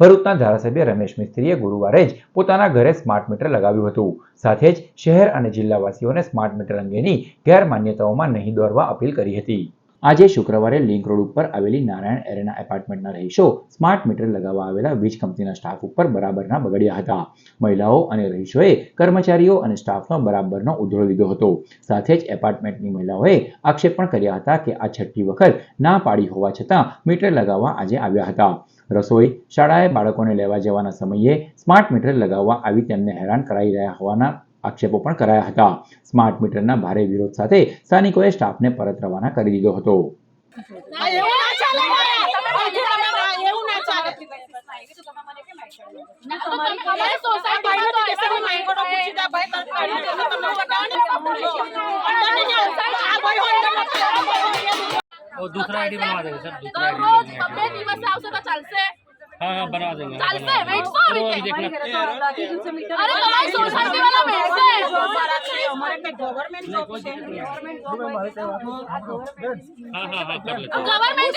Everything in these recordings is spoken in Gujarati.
ભરૂચના ધારાસભ્ય રમેશ મિસ્ત્રીએ ગુરુવારે જ પોતાના ઘરે સ્માર્ટ મીટર લગાવ્યું હતું. સાથે જ શહેર અને જિલ્લાવાસીઓને સ્માર્ટ મીટર અંગેની ગેરમાન્યતાઓમાં નહીં દોરવા અપીલ કરી હતી. આજે શુક્રવારે લિંક રોડ ઉપર આવેલી નારાયણ એરેના એપાર્ટમેન્ટના રહીશો સ્માર્ટ મીટર લગાવવા આવેલા વીજ કંપનીના સ્ટાફ ઉપર બરાબરના બગડ્યા હતા. મહિલાઓ અને રહીશોએ કર્મચારીઓ અને સ્ટાફનો બરાબરનો ઉધડો લીધો હતો. સાથે જ એપાર્ટમેન્ટની મહિલાઓએ આક્ષેપ પણ કર્યા હતા કે આ છઠ્ઠી વખત ના પાડી હોવા છતાં મીટર લગાવવા આજે આવ્યા હતા. રસોઈ શાળાએ બાળકોને લેવા જવાના સમયે સ્માર્ટ મીટર લગાવવા આવી તેમને હેરાન કરાઈ રહ્યા હોવાના આક્ષેપો પણ કરાયા હતા. સ્માર્ટ મીટરના ભારે વિરોધ સાથે સ્થાનિકોએ સ્ટાફને પરત રવાના કરી દીધો હતો. ના. તમારી સોસાયટીમાં તો એસી ભાઈ, તરત और दूसरा आईडी बनवा देंगे सर दूसरा आईडी रोज बम्बे दिवस आओ सर चल से हाँ हाँ बना देंगे चल से वेट फॉर इट अरे हमारी सोसाइटी वाला मेरे से हमारे पे गवर्नमेंट जॉब है गवर्नमेंट जॉब हां हां हां कर गवर्नमेंट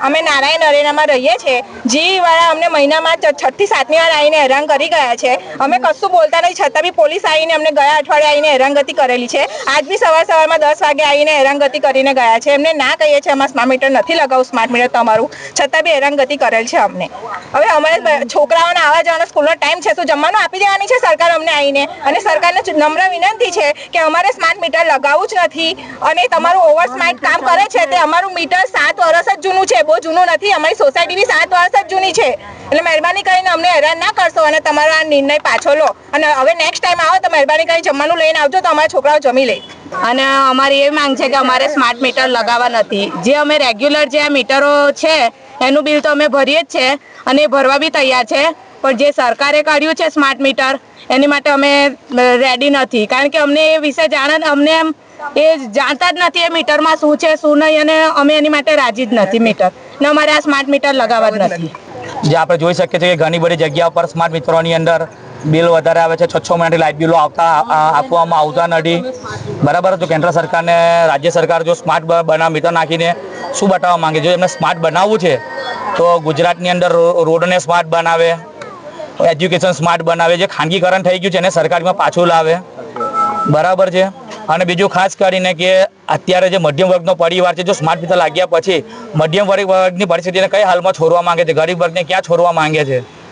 અમે નારાયણ અરેનામાં રહીએ છીએ. જી વાળા અમને મહિનામાં છઠ્ઠી, સાતમી વાર આવીને હેરાન કરી ગયા છે. અમે કશું બોલતા નહીં, છતાં બી પોલીસ આવીને અમને ગયા અઠવાડિયે આવીને હેરાનગતિ કરેલી છે. આજ બી સવાર સવારમાં દસ વાગે આવીને હેરાનગતિ કરીને ગયા છે. એમને ના કહીએ છીએ, અમારા સ્માર્ટ મીટર નથી લગાવું સ્માર્ટ મીટર તમારું. છતાં બી હેરાનગતિ કરેલ છે અમને. હવે અમારે છોકરાઓને આવવા જવાનો સ્કૂલનો ટાઈમ છે તો જમવાનું આપી દેવાની છે સરકાર અમને આવીને? અને સરકારને નમ્ર વિનંતી છે કે અમારે સ્માર્ટ મીટર લગાવવું જ નથી. અને તમારું ઓવર સ્માર્ટ કામ કરે છે તે અમારું મીટર સાત વર્ષ જ જૂનું છે. બહુ જૂનું નથી, અમારી સોસાયટી બી સાત વર્ષ જ જૂની છે. એટલે મહેરબાની કરીને અમને હેરાન ના કરશો અને તમારો આ નિર્ણય પાછો લો. અને હવે નેક્સ્ટ ટાઈમ આવો તો મહેરબાની કરીને જમવાનું લઈને આવજો, તો અમારા છોકરાઓ જમી લે. અને અમારી એ માંગ છે કે અમારે સ્માર્ટ મીટર લગાવવા નથી. જે અમે રેગ્યુલર જે મીટરો છે, એનું બિલ તો અમે ભરીએ જ છે અને ભરવા બી તૈયાર છે. પણ જે સરકારે કાઢ્યું છે સ્માર્ટ મીટર એની માટે અમે રેડી નથી. કારણ કે અમને એ વિશે જાણ અમને એમ એ જાણતા જ નથી એ મીટરમાં શું છે, શું નહીં, અને અમે એની માટે રાજી જ નથી મીટર. ને અમારે આ સ્માર્ટ મીટર લગાવવા જ નથી. જે આપણે જોઈ શકીએ છીએ કે ઘણી બધી જગ્યા પર સ્માર્ટ મિત્રોની અંદર બિલ વધારે આવે છે. છ છ મહિનાથી લાઇટ બિલો આવતા આપવામાં આવતા નથી. બરાબર તો કેન્દ્ર સરકારને, રાજ્ય સરકાર જો સ્માર્ટ બનાવ મીટર નાખીને શું બતાવવા માંગે? જો એમને સ્માર્ટ બનાવવું છે, તો ગુજરાતની અંદર રોડને સ્માર્ટ બનાવે એજ્યુકેશન સ્માર્ટ બનાવે, જે ખાનગીકરણ થઈ ગયું છે, એને સરકારમાં પાછું લાવે. બરાબર છે? અને બીજું ખાસ કરીને કે અત્યારે જે મધ્યમ વર્ગનો પરિવાર છે, જો સ્માર્ટ મીટર લાગ્યા પછી મધ્યમ વર્ગ વર્ગની પરિસ્થિતિને કઈ હાલમાં છોડવા માંગે છે? ગરીબ વર્ગને ક્યાં છોડવા માંગે છે?